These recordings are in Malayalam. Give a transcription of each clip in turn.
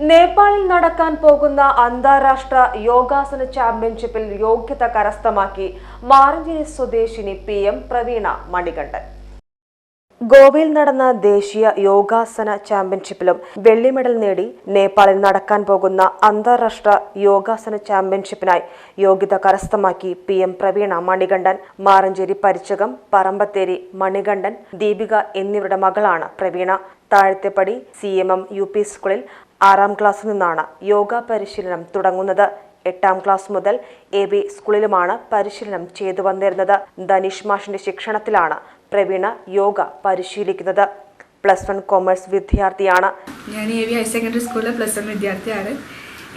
നേപ്പാളിൽ നടക്കാൻ പോകുന്ന അന്താരാഷ്ട്ര യോഗാസന ചാമ്പ്യൻഷിപ്പിൽ യോഗ്യത കരസ്ഥമാക്കി മാറഞ്ചേരി സ്വദേശിനി പി എം പ്രവീണ മണികണ്ഠൻ. ഗോവയിൽ നടന്ന ദേശീയ യോഗാസന ചാമ്പ്യൻഷിപ്പിലും വെള്ളി മെഡൽ നേടി നേപ്പാളിൽ നടക്കാൻ പോകുന്ന അന്താരാഷ്ട്ര യോഗാസന ചാമ്പ്യൻഷിപ്പിനായി യോഗ്യത കരസ്ഥമാക്കി പി എം പ്രവീണ മണികണ്ഠൻ മാറഞ്ചേരി പരിച്ചകം പറമ്പത്തേരി മണികണ്ഠൻ ദീപിക എന്നിവരുടെ മകളാണ് Praveena. Thazhathepadi C M M U P സ്കൂളിൽ ആറാം ക്ലാസ്സിൽ നിന്നാണ് യോഗ പരിശീലനം തുടങ്ങുന്നത്. എട്ടാം ക്ലാസ് മുതൽ എ ബി സ്കൂളിലുമാണ് പരിശീലനം ചെയ്തു വന്നിരുന്നത്. ധനീഷ് മാഷിന്റെ ശിക്ഷണത്തിലാണ് പ്രവീണ യോഗ പരിശീലിക്കുന്നത്. പ്ലസ് വൺ കോമേഴ്സ് വിദ്യാർത്ഥിയാണ്. ഞാൻ എ വി ഹയർ സെക്കൻഡറി സ്കൂളിലെ പ്ലസ് വൺ വിദ്യാർത്ഥിയാണ്.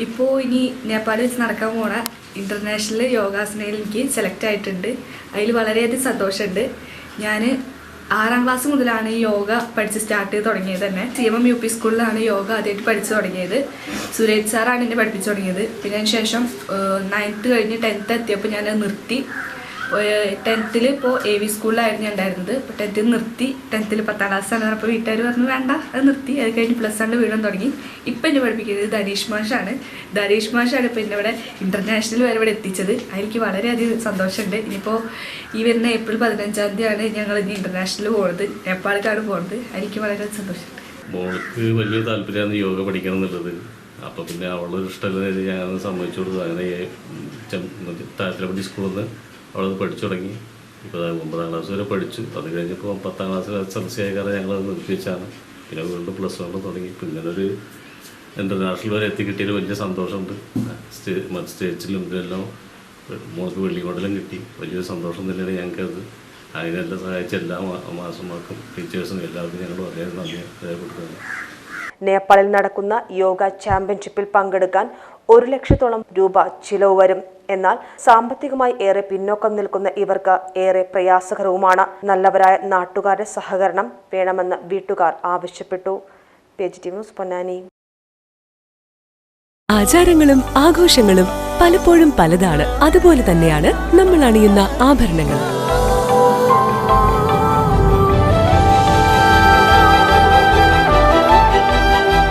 ഇപ്പോൾ ഇനി നേപ്പാളിൽ വെച്ച് നടക്കാൻ പോണ ഇന്റർനാഷണൽ യോഗാസനയിൽ എനിക്ക് സെലക്ട് ആയിട്ടുണ്ട്. അതിൽ വളരെയധികം സന്തോഷമുണ്ട്. ഞാൻ ആറാം ക്ലാസ് മുതലാണ് ഈ യോഗ പഠിച്ച് സ്റ്റാർട്ട് ചെയ്ത് തുടങ്ങിയത് തന്നെ. C M M U P സ്കൂളിലാണ് യോഗ ആദ്യമായിട്ട് പഠിച്ചു തുടങ്ങിയത്. സുരേഷ് സാറാണ് എന്നെ പഠിപ്പിച്ചു തുടങ്ങിയത്. പിന്നെ അതിന് ശേഷം നയൻത്ത് കഴിഞ്ഞ് ടെൻത്ത് എത്തിയപ്പോൾ ഞാൻ നിർത്തി. ടെൻത്തിൽ ഇപ്പോൾ എ വി സ്കൂളിലായിരുന്നു ഉണ്ടായിരുന്നത്. ഇപ്പോൾ ടെൻത്തിൽ നിർത്തി. ടെൻത്തിൽ പത്താം ക്ലാസ്സാണ് അപ്പോൾ വീട്ടുകാർ പറഞ്ഞു വേണ്ട അത് നിർത്തി. അത് കഴിഞ്ഞ് പ്ലസ് വണ്ണിൽ വീണ്ടും തുടങ്ങി. ഇപ്പം എന്നെ പഠിപ്പിക്കുന്നത് ധനീഷ് മാഷാണ് ധനീഷ് മാഷാണ് ഇപ്പോൾ എന്നെ ഇവിടെ ഇന്റർനാഷണൽ വരെ ഇവിടെ എത്തിച്ചത്. എനിക്ക് വളരെയധികം സന്തോഷമുണ്ട്. ഇനിയിപ്പോൾ ഈ വരുന്ന ഏപ്രിൽ പതിനഞ്ചാം തീയതിയാണ് ഞങ്ങൾ ഇനി ഇന്റർനാഷണൽ പോകുന്നത് നേപ്പാളിക്കാണ് പോകുന്നത് എനിക്ക് വളരെ സന്തോഷമുണ്ട്. മോൾക്ക് വലിയ താല്പര്യമാണ് യോഗ പഠിക്കണം എന്നുള്ളത്. അപ്പോൾ പിന്നെ അവളൊരു ഇഷ്ടമില്ല ഞാൻ സമ്മതിച്ചു കൊടുത്തു അങ്ങനെ താഴത്തിലപ്പടി സ്കൂളിൽ നിന്ന് അവളത് പഠിച്ചു തുടങ്ങി. ഇപ്പോൾ ഒമ്പതാം ക്ലാസ് വരെ പഠിച്ചു. അത് കഴിഞ്ഞപ്പോൾ പത്താം ക്ലാസ്സിൽ എസ് എൽ സി ആയി കാരണം ഞങ്ങളത് നിർത്തിവെച്ചാണ് പിന്നെ വീണ്ടും പ്ലസ് വൺ തുടങ്ങി. ഇപ്പം ഇങ്ങനൊരു ഇന്റർനാഷണൽ വരെ എത്തിക്കിട്ടിയതിൽ വലിയ സന്തോഷമുണ്ട്. സ്റ്റേ മറ്റ് സ്റ്റേറ്റ്സിലും ഇതിലെല്ലാം മോൾക്ക് വെള്ളി മെഡലും കിട്ടി. വലിയൊരു സന്തോഷം തന്നെയാണ് ഞങ്ങൾക്കത്. അതിനെല്ലാം സഹായിച്ച എല്ലാ മാസമാർക്കും ടീച്ചേഴ്സും എല്ലാവർക്കും ഞങ്ങൾ വളരെ നന്ദി രേഖപ്പെടുത്തുന്നു. നേപ്പാളിൽ നടക്കുന്ന യോഗ ചാമ്പ്യൻഷിപ്പിൽ പങ്കെടുക്കാൻ ഒരു ലക്ഷത്തോളം രൂപ ചിലവ് വരും. എന്നാൽ സാമ്പത്തികമായി ഏറെ പിന്നോക്കം നിൽക്കുന്ന ഇവർക്ക് ഏറെ പ്രയാസകരവുമാണ്. നല്ലവരായ നാട്ടുകാരുടെ സഹകരണം വേണമെന്ന് വീട്ടുകാർ ആവശ്യപ്പെട്ടു. ന്യൂസ് പൊന്നാനി. ആചാരങ്ങളും ആഘോഷങ്ങളും പലപ്പോഴും പലതാണ്. അതുപോലെ തന്നെയാണ് നമ്മൾ അണിയുന്ന ആഭരണങ്ങൾ